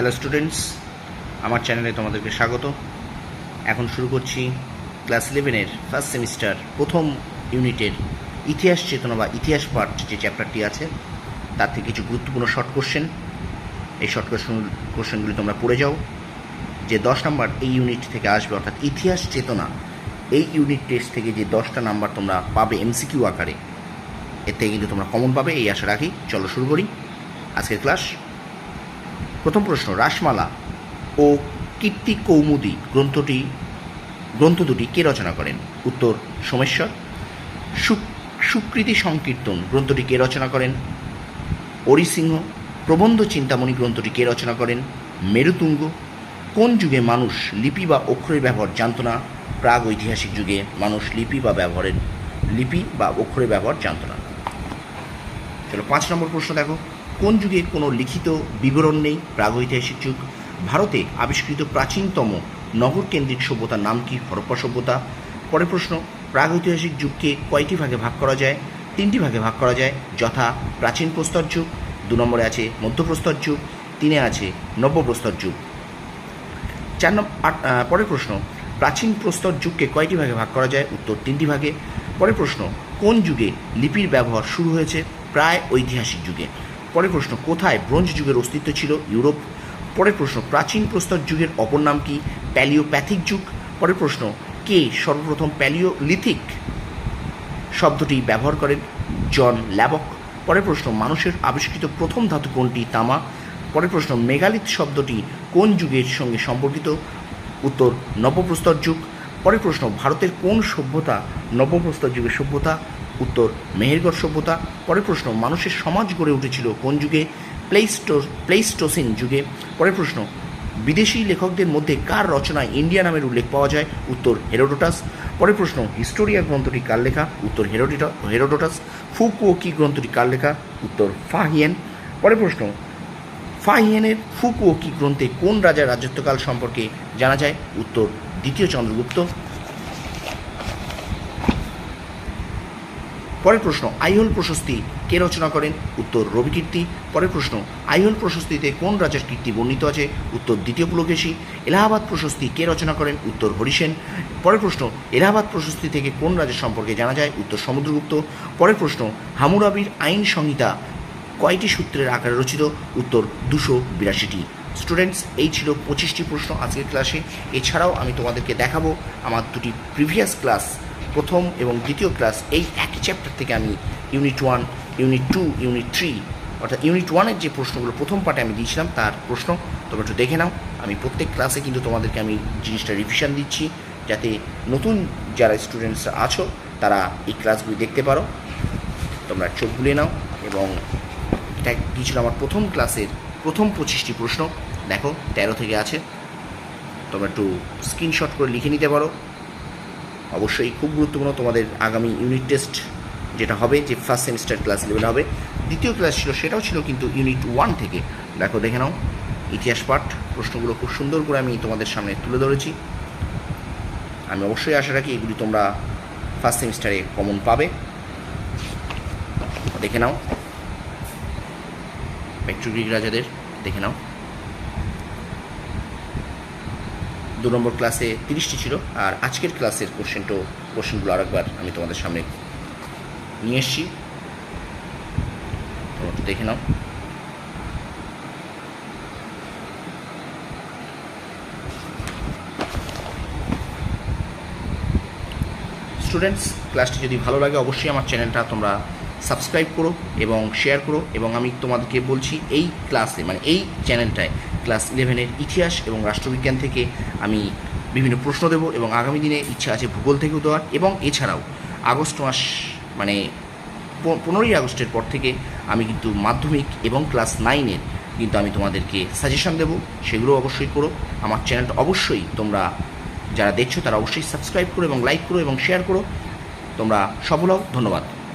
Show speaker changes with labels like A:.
A: Hello students আমার চ্যানেলে তোমাদেরকে স্বাগত। এখন শুরু করছি ক্লাস ইলেভেনের ফার্স্ট সেমিস্টার প্রথম ইউনিটের ইতিহাস চেতনা বা ইতিহাস পার্ট যে চ্যাপ্টারটি আছে, তার থেকে কিছু গুরুত্বপূর্ণ শর্ট কোশ্চেন এই শর্ট কোশ্চেন কোশ্চেনগুলি তোমরা পড়ে যাও। যে দশ নাম্বার এই ইউনিট থেকে আসবে, অর্থাৎ ইতিহাস চেতনা, এই ইউনিট টেস্ট থেকে যে দশটা নাম্বার তোমরা পাবে এমসিকিউ আকারে, এর থেকে কিন্তু তোমরা কমন পাবে, এই আশা রাখি। চলো শুরু করি। আজকের ক্লাস প্রথম প্রশ্ন, রাসমালা ও কীর্তি কৌমুদী গ্রন্থটি, গ্রন্থ দুটি কে রচনা করেন? উত্তর, সোমেশ্বর। সুক- সুকৃতি সংকীর্তন গ্রন্থটি কে রচনা করেন? অরিসিংহ। প্রবন্ধ চিন্তামণি গ্রন্থটি কে রচনা করেন? মেরুতুঙ্গ। কোন যুগে মানুষ লিপি বা অক্ষরের ব্যবহার জানত না? প্রাগ ঐতিহাসিক যুগে মানুষ লিপি বা ব্যবহারের, লিপি বা অক্ষরের ব্যবহার জানত না। চলো পাঁচ নম্বর প্রশ্ন দেখো। কোন যুগে কোনো লিখিত বিবরণ নেই? প্রাগৈতিহাসিক যুগ। ভারতে আবিষ্কৃত প্রাচীনতম নগর কেন্দ্রিক সভ্যতার নাম কি? হরপ্পা সভ্যতা। পরের প্রশ্ন, প্রাগৈতিহাসিক যুগকে কয়টি ভাগে ভাগ করা যায়? তিনটি ভাগে ভাগ করা যায়। যথা প্রাচীন প্রস্তর যুগ, দু নম্বরে আছে মধ্যপ্রস্তর যুগ, তিনে আছে নব্যপ্রস্তর যুগ। চার নম্বর পরের প্রশ্ন, প্রাচীন প্রস্তর যুগকে কয়টি ভাগে ভাগ করা যায়? উত্তর, তিনটি ভাগে। পরের প্রশ্ন, কোন যুগে লিপির ব্যবহার শুরু হয়েছে? প্রায় ঐতিহাসিক যুগে। পরের প্রশ্ন, কোথায় ব্রোঞ্জ যুগের অস্তিত্ব ছিল? ইউরোপ। পরের প্রশ্ন, প্রাচীন প্রস্তর যুগের অপর নাম কি? প্যালিওপ্যাথিক যুগ। পরের প্রশ্ন, কে সর্বপ্রথম প্যালিওলিথিক শব্দটি ব্যবহার করেন? জন ল্যাবক। পরের প্রশ্ন, মানুষের আবিষ্কৃত প্রথম ধাতু কোনটি? তামা। পরের প্রশ্ন, মেগালিথ শব্দটি কোন যুগের সঙ্গে সম্পর্কিত? উত্তর, নবপ্রস্তর যুগ। পরের প্রশ্ন, ভারতের কোন সভ্যতা নবপ্রস্তর যুগের সভ্যতা? উত্তর, মেহেরগড় সভ্যতা, পরের প্রশ্ন, মানুষের সমাজ গড়ে উঠেছিল কোন যুগে? প্লেইস্টো, প্লেইস্টোসিন যুগে। পরের প্রশ্ন, বিদেশি লেখকদের মধ্যে কার রচনায় ইন্ডিয়া নামের উল্লেখ পাওয়া যায়? উত্তর, হেরোডোটাস। পরের প্রশ্ন, হিস্টোরিয়া গ্রন্থটি কার লেখা? উত্তর, হেরোডিটা, হেরোডোটাস। ফুকুওকি গ্রন্থটি কার লেখা? উত্তর, ফাহিয়েন। পরের প্রশ্ন, ফাহিয়েনের ফুকুওকি গ্রন্থে কোন রাজার রাজত্বকাল সম্পর্কে জানা যায়? উত্তর, দ্বিতীয় চন্দ্রগুপ্ত। পরের প্রশ্ন, আইহোল প্রশস্তি কে রচনা করেন? উত্তর রবিকীর্তি পরের প্রশ্ন, আইহোল প্রশস্তিতে কোন রাজার কীর্তি বর্ণিত আছে? উত্তর, দ্বিতীয় পুলকেশী। এলাহাবাদ প্রশস্তি কে রচনা করেন? উত্তর হরিসেন পরের প্রশ্ন, এলাহাবাদ প্রশস্তি থেকে কোন রাজার সম্পর্কে জানা যায়? উত্তর, সমুদ্রগুপ্ত। পরের প্রশ্ন, হামুরাবির আইন সংহিতা কয়টি সূত্রের আকারে রচিত? উত্তর, দুশো বিরাশিটি। স্টুডেন্টস, এই ছিল পঁচিশটি প্রশ্ন আজকের ক্লাসে। এছাড়াও আমি তোমাদেরকে দেখাবো আমার দুটি প্রিভিয়াস ক্লাস প্রথম এবং দ্বিতীয় ক্লাস এই একই চ্যাপ্টার থেকে আমি unit one unit two unit three অর্থাৎ ইউনিট ওয়ানের যে প্রশ্নগুলো প্রথম পার্টে আমি দিয়েছিলাম, তার প্রশ্ন তোমরা একটু দেখে নাও। আমি প্রত্যেক ক্লাসে কিন্তু তোমাদেরকে আমি জিনিসটা রিভিশন দিচ্ছি, যাতে নতুন যারা স্টুডেন্টসরা আছো, তারা এই ক্লাসগুলি দেখতে পারো। তোমরা চোখ বুলিয়ে নাও এবং এটা কী ছিল আমার প্রথম ক্লাসের প্রথম পঁচিশটি প্রশ্ন? দেখো, তেরো থেকে আছে। তোমরা একটু স্ক্রিনশট করে লিখে নিতে পারো। অবশ্যই খুব গুরুত্বপূর্ণ তোমাদের আগামী ইউনিট টেস্ট যেটা হবে, যে ফার্স্ট সেমিস্টার ক্লাস ইলেভেন হবে। দ্বিতীয় ক্লাস ছিল, সেটাও ছিল কিন্তু ইউনিট ওয়ান থেকে। দেখো, দেখে নাও, ইতিহাস পাঠ, প্রশ্নগুলো খুব সুন্দর করে আমি তোমাদের সামনে তুলে ধরেছি। আমি অবশ্যই আশা রাখি এগুলি তোমরা ফার্স্ট সেমিস্টারে কমন পাবে। দেখে নাও পেট্রোগ্রিক রাজাদের, দেখে নাও। দু নম্বর ক্লাসে তিরিশটি ছিল, আর আজকের ক্লাসের কোশ্চেনটো কোশ্চেনগুলো আরেকবার আমি তোমাদের সামনে নিয়ে এসেছি। তোমরা দেখে নাও। স্টুডেন্টস ক্লাসটি যদি ভালো লাগে, অবশ্যই আমার চ্যানেলটা তোমরা সাবস্ক্রাইব করো এবং শেয়ার করো, এবং আমি তোমাদেরকে বলছি, এই ক্লাসে মানে এই চ্যানেলটায় ক্লাস ইলেভেনের ইতিহাস এবং রাষ্ট্রবিজ্ঞান থেকে আমি বিভিন্ন প্রশ্ন দেবো এবং আগামী দিনে ইচ্ছা আছে ভূগোল থেকেও দেওয়ার এবং এছাড়াও আগস্ট মাস মানে পনেরোই আগস্টের পর থেকে আমি কিন্তু মাধ্যমিক এবং ক্লাস নাইনের কিন্তু আমি তোমাদেরকে সাজেশন দেবো সেগুলো অবশ্যই করো। আমার চ্যানেলটা অবশ্যই তোমরা যারা দেখছ তারা অবশ্যই সাবস্ক্রাইব করো এবং লাইক করো এবং শেয়ার করো। তোমরা সফল হও। ধন্যবাদ।